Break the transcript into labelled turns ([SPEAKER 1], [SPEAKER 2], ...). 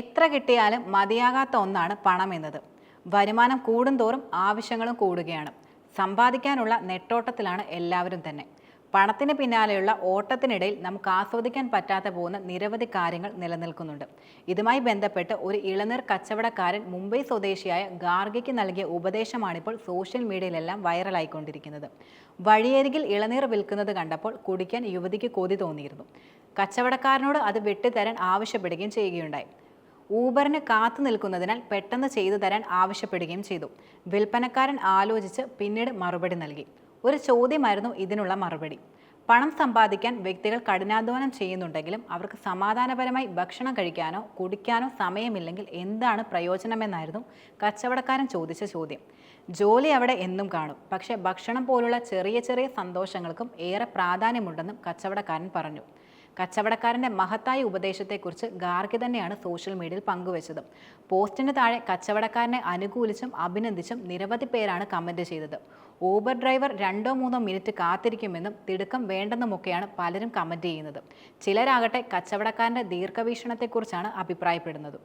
[SPEAKER 1] എത്ര കിട്ടിയാലും മതിയാകാത്ത ഒന്നാണ് പണം എന്നത്. വരുമാനം കൂടുന്തോറും ആവശ്യങ്ങളും കൂടുകയാണ്. സമ്പാദിക്കാനുള്ള നെട്ടോട്ടത്തിലാണ് എല്ലാവരും തന്നെ. പണത്തിന് പിന്നാലെയുള്ള ഓട്ടത്തിനിടയിൽ നമുക്ക് ആസ്വദിക്കാൻ പറ്റാതെ പോകുന്ന നിരവധി കാര്യങ്ങൾ നിലനിൽക്കുന്നുണ്ട്. ഇതുമായി ബന്ധപ്പെട്ട് ഒരു ഇളനീർ കച്ചവടക്കാരൻ മുംബൈ സ്വദേശിയായ ഗാർഗയ്ക്ക് നൽകിയ ഉപദേശമാണിപ്പോൾ സോഷ്യൽ മീഡിയയിലെല്ലാം വൈറലായിക്കൊണ്ടിരിക്കുന്നത്. വഴിയരികിൽ ഇളനീർ വിൽക്കുന്നത് കണ്ടപ്പോൾ കുടിക്കാൻ യുവതിക്ക് കൊതി തോന്നിയിരുന്നു. കച്ചവടക്കാരനോട് അത് വെട്ടിത്തരാൻ ആവശ്യപ്പെടുകയും ചെയ്യുകയുണ്ടായി. ഊബറിന് കാത്തു നിൽക്കുന്നതിനാൽ പെട്ടെന്ന് ചെയ്തു തരാൻ ആവശ്യപ്പെടുകയും ചെയ്തു. വിൽപ്പനക്കാരൻ ആലോചിച്ച് പിന്നീട് മറുപടി നൽകി. ഒരു ചോദ്യമായിരുന്നു ഇതിനുള്ള മറുപടി. പണം സമ്പാദിക്കാൻ വ്യക്തികൾ കഠിനാധ്വാനം ചെയ്യുന്നുണ്ടെങ്കിലും അവർക്ക് സമാധാനപരമായി ഭക്ഷണം കഴിക്കാനോ കുടിക്കാനോ സമയമില്ലെങ്കിൽ എന്താണ് പ്രയോജനമെന്നായിരുന്നു കച്ചവടക്കാരൻ ചോദിച്ച ചോദ്യം. ജോലി അവിടെ എന്നും കാണും. പക്ഷേ ഭക്ഷണം പോലുള്ള ചെറിയ ചെറിയ സന്തോഷങ്ങൾക്കും ഏറെ പ്രാധാന്യമുണ്ടെന്നും കച്ചവടക്കാരൻ പറഞ്ഞു. കച്ചവടക്കാരന്റെ മഹത്തായ ഉപദേശത്തെക്കുറിച്ച് ഗാർഗി തന്നെയാണ് സോഷ്യൽ മീഡിയയിൽ പങ്കുവച്ചത്. പോസ്റ്റിന് താഴെ കച്ചവടക്കാരനെ അനുകൂലിച്ചും അഭിനന്ദിച്ചും നിരവധി പേരാണ് കമന്റ് ചെയ്തത്. ഊബർ ഡ്രൈവർ രണ്ടോ മൂന്നോ മിനിറ്റ് കാത്തിരിക്കുമെന്നും തിടുക്കം വേണ്ടെന്നുമൊക്കെയാണ് പലരും കമന്റ് ചെയ്യുന്നത്. ചിലരാകട്ടെ കച്ചവടക്കാരന്റെ ദീർഘവീക്ഷണത്തെക്കുറിച്ചാണ് അഭിപ്രായപ്പെടുന്നത്.